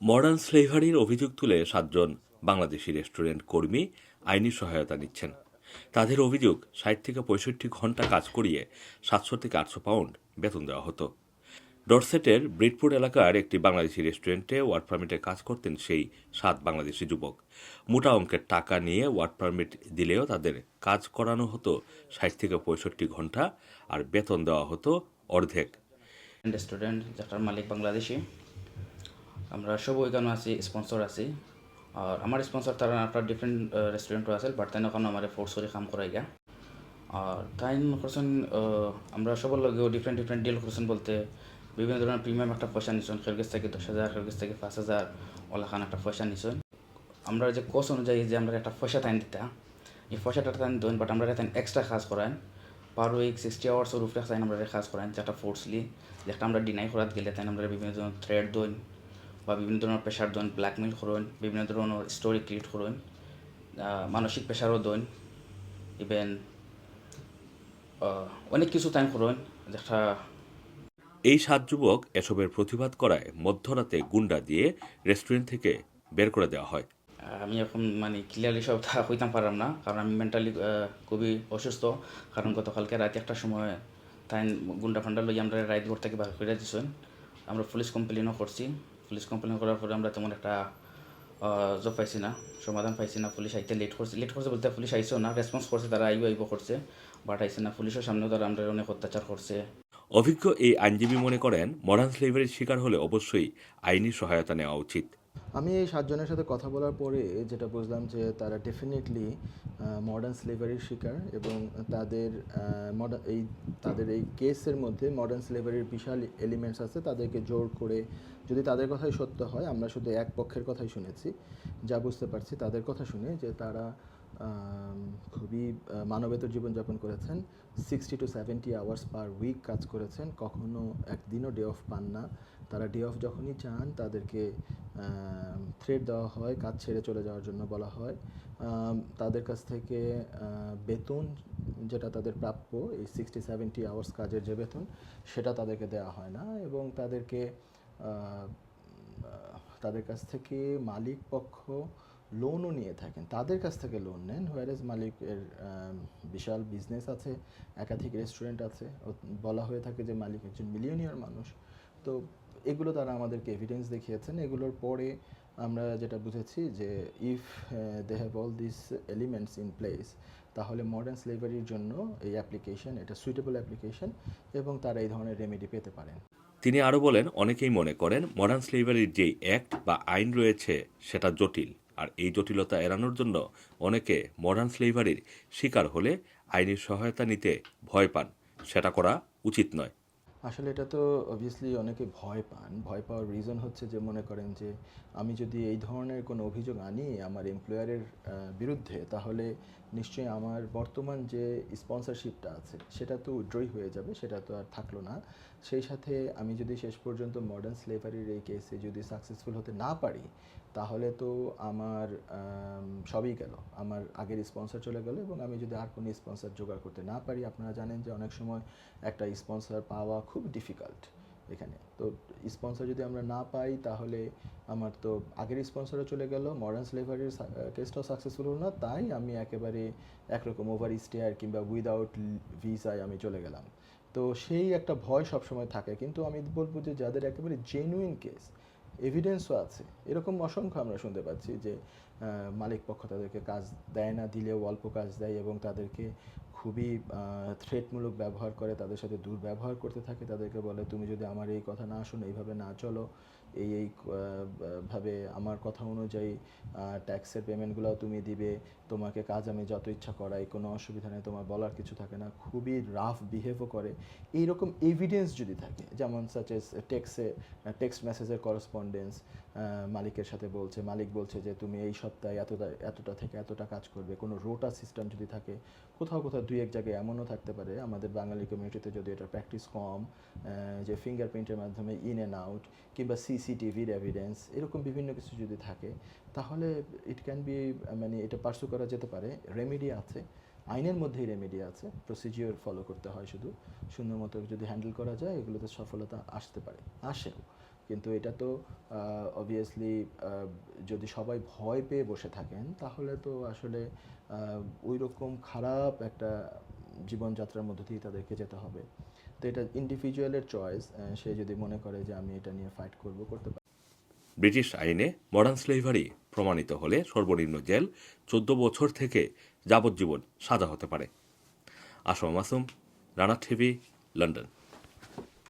Modern স্লেভারির অভিযোগ তুলে সাতজন বাংলাদেশি রেস্টুরেন্ট কর্মী আইনি সহায়তা নিচ্ছেন। তাদের অভিযোগ, ষাট থেকে পঁয়ষট্টি ঘণ্টা কাজ করিয়ে সাতশো থেকে আটশো পাউন্ড বেতন দেওয়া হতো। ডরসেটের ব্রিডপুর এলাকার একটি বাংলাদেশি রেস্টুরেন্টে ওয়ার্ক পারমিটে কাজ করতেন সেই সাত বাংলাদেশি যুবক। মোটা অঙ্কের টাকা নিয়ে ওয়ার্ক পারমিট দিলেও তাদের কাজ করানো হতো ষাট থেকে পঁয়ষট্টি ঘণ্টা আর বেতন দেওয়া হতো অর্ধেক। রেস্টুরেন্ট যেটার মালিক বাংলাদেশি আমরা সব ওইখানে আছি স্পন্সর আছি। আর আমার স্পন্সর তারা একটা ডিফারেন্ট রেস্টুরেন্টও আছে বাট তাই ওখানে আমার ফোর্স করে কাম করাই গা আর তাই করছেন আমরা সবার লগেও ডিফারেন্ট ডিফারেন্ট ডিল করছেন বলতে, বিভিন্ন ধরনের প্রিমিয়াম একটা পয়সা নিছেন খের কাছ থেকে দশ হাজার কাছ থেকে পাঁচ হাজার ওলাখান একটা পয়সা নিছেন। আমরা যে কোর্স অনুযায়ী যে আমরা একটা পয়সা টাইম দিতা, এই পয়সাটা টাইম দেন বাট আমরা তাই এক্সট্রা কাজ করান পার উইক সিক্সটি আওয়ার্সের উপরে তাই আমরা কাজ করান যেটা ফোর্সলি যেটা আমরা ডিনাই করাত গেলে তাই আমরা বিভিন্ন ধরনের থ্রেড দইন বা বিভিন্ন ধরনের প্রেশার দইন ব্ল্যাকমেল করুন বিভিন্ন ধরনের স্টোরি ক্রিয়েট করুন মানসিক প্রেশারও দইন ইভেন অনেক কিছু টাইম করুন যেটা এই সাত যুবক এসবের প্রতিবাদ করায় মধ্যরাতে গুন্ডা দিয়ে রেস্টুরেন্ট থেকে বের করে দেওয়া হয়। আমি এখন মানে ক্লিয়ারলি সব হইতাম পারলাম না কারণ আমি মেন্টালি খুবই অসুস্থ কারণ গতকালকে রাতে একটা সময় তাই গুন্ডা ফান্ডা লই আমরা রাইড ঘর থেকে বার করে দিয়েছেন। আমরা পুলিশ কমপ্লেনও করছি। পুলিশ কমপ্লেন করার পরে আমরা তেমন একটা জব পাইছি না, সমাধান পাইছি না, পুলিশ আইতে লেট করছে। লেট করছে বলতে পুলিশ আইসেও না রেসপন্স করছে, তারা আইব আইব করছে বাট আইসে না। পুলিশের সামনেও তারা আমরা অনেক অত্যাচার করছে। অভিজ্ঞ এই আইনজীবী মনে করেন মডার্ন স্লেভারির শিকার হলে অবশ্যই আইনি সহায়তা নেওয়া উচিত। আমি এই সাতজনের সাথে কথা বলার পরে যেটা বুঝলাম যে তারা ডেফিনেটলি মডার্ন স্লেভারির শিকার এবং তাদের মডার্ন এই তাদের এই কেসের মধ্যে মডার্ন স্লেভারির বিশাল এলিমেন্টস আছে তাদেরকে জোর করে যদি তাদের কথাই সত্য হয়, আমরা শুধু এক পক্ষের কথাই শুনেছি, যা বুঝতে পারছি তাদের কথা শুনে যে তারা খুবই মানবেতর জীবনযাপন করেছেন sixty to seventy hours per week কাজ করেছেন, কখনো একদিনও ডে অফ পান না তারা ডে অফ যখনই চান, তাদেরকে থ্রেড দেওয়া হয়, কাজ ছেড়ে চলে যাওয়ার জন্য বলা হয়। তাদের কাছ থেকে বেতন যেটা তাদের প্রাপ্য, এই সিক্সটি সেভেন্টি আওয়ার্স কাজের যে বেতন, সেটা তাদেরকে দেওয়া হয় না এবং তাদেরকে তাদের কাছ থেকে মালিক পক্ষ লোনও নিয়ে থাকেন। তাদের কাছ থেকে লোন নেন হোয়ারেজ মালিকের বিশাল বিজনেস আছে, একাধিক রেস্টুরেন্ট আছে বলা হয়ে থাকে যে মালিক একজন মিলিয়নিয়ার মানুষ। তো এগুলো তারা আমাদেরকে এভিডেন্স দেখিয়েছেন। এগুলোর পরে আমরা যেটা বুঝেছি যে if they have all this elements in place তাহলে মডার্ন স্লেভারির জন্য এই অ্যাপ্লিকেশন এটা সুইটেবল অ্যাপ্লিকেশন এবং তারা এই ধরনের রেমেডি পেতে পারেন। তিনি আরও বলেন, অনেকেই মনে করেন মডার্ন স্লেভারির যে অ্যাক্ট বা আইন রয়েছে সেটা জটিল, আর এই জটিলতা এড়ানোর জন্য অনেকে মডার্ন স্লেভারির শিকার হলে আইনি সহায়তা নিতে ভয় পান। সেটা করা উচিত নয়। আসলে এটা তো অবভিয়াসলি অনেকে ভয় পান। ভয় পাওয়ার রিজন হচ্ছে যে মনে করেন যে, আমি যদি এই ধরনের কোনো অভিযোগ আনি আমার এমপ্লয়ারের বিরুদ্ধে, তাহলে নিশ্চয়ই আমার বর্তমান যে স্পন্সরশিপটা আছে, সেটা তো উইড্রই হয়ে যাবে, সেটা তো আর থাকল না। সেই সাথে আমি যদি শেষ পর্যন্ত মডার্ন স্লেভারির এই কেসে যদি সাকসেসফুল হতে না পারি, তাহলে তো আমার সবই গেল। আমার আগের স্পন্সর চলে গেল এবং আমি যদি আর কোনো স্পন্সর জোগাড় করতে না পারি, আপনারা জানেন যে অনেক সময় একটা স্পন্সর পাওয়া খুব ডিফিকাল্ট এখানে। তো স্পন্সর যদি আমরা না পাই, তাহলে আমার তো আগের স্পন্সরও চলে গেল মডার্ন স্লেভারির কেসটাও সাকসেসফুল হলো না, তাই আমি একেবারে একরকম ওভার স্টেয়ার কিংবা উইদাউট ভিসায় আমি চলে গেলাম। তো সেই একটা ভয় সবসময় থাকে। কিন্তু আমি বলব যে, যাদের একেবারে জেনুইন কেস এভিডেন্সও আছে। এরকম অসংখ্য আমরা শুনতে পাচ্ছি যে মালিক পক্ষ তাদেরকে কাজ দেয় না, দিলেও অল্প কাজ দেয় এবং তাদেরকে খুবই থ্রেটমূলক ব্যবহার করে, তাদের সাথে দুর্ব্যবহার করতে থাকে, তাদেরকে বলে, তুমি যদি আমার এই কথা না শোনো, এইভাবে না চলো। এই এই ভাবে আমার কথা অনুযায়ী ট্যাক্সের পেমেন্টগুলোও তুমি দিবে, তোমাকে কাজ আমি যত ইচ্ছা করাই, কোনো অসুবিধা নেই, তোমার বলার কিছু থাকে না, খুবই রাফ বিহেভও করে। এইরকম এভিডেন্স যদি থাকে, যেমন সাচ এস টেক্সে টেক্সট মেসেজের করসপন্ডেন্স মালিকের সাথে বলছে, মালিক বলছে যে তুমি এই সপ্তাহে এতটা এতটা থেকে এতটা কাজ করবে। কোনো রোটা সিস্টেম যদি থাকে, কোথাও কোথাও দুই এক জায়গায় এমনও থাকতে পারে। আমাদের বাঙালি কমিউনিটিতে যদি এটা প্র্যাকটিস কম যে ফিঙ্গারপ্রিন্টের মাধ্যমে ইন অ্যান্ড আউট কিংবা সিসিটিভির এভিডেন্স এরকম বিভিন্ন কিছু যদি থাকে, তাহলে ইট ক্যান বি মানে এটা পার্সু করা যেতে পারে। রেমেডি আছে, আইনের মধ্যেই রেমেডি আছে। প্রসিজিওর ফলো করতে হয় শুধু। সুন্দর মতো যদি হ্যান্ডেল করা যায়, এগুলোতে সফলতা আসতে পারে। আসেও। কিন্তু এটা তো অবভিয়াসলি যদি সবাই ভয় পেয়ে বসে থাকেন, তাহলে তো আসলে ওই রকম খারাপ একটা জীবনযাত্রার মধ্য দিয়ে তাদেরকে যেতে হবে। তো এটা ইন্ডিভিজুয়ালের চয়েস সে যদি মনে করে যে আমি এটা নিয়ে ফাইট করব, করতে পারে ব্রিটিশ আইনে মডার্ন স্লেভারি প্রমাণিত হলে সর্বনিম্ন জেল চোদ্দ বছর থেকে যাবজ্জীবন সাজা হতে পারে। Assam Masum, Rana TV, London.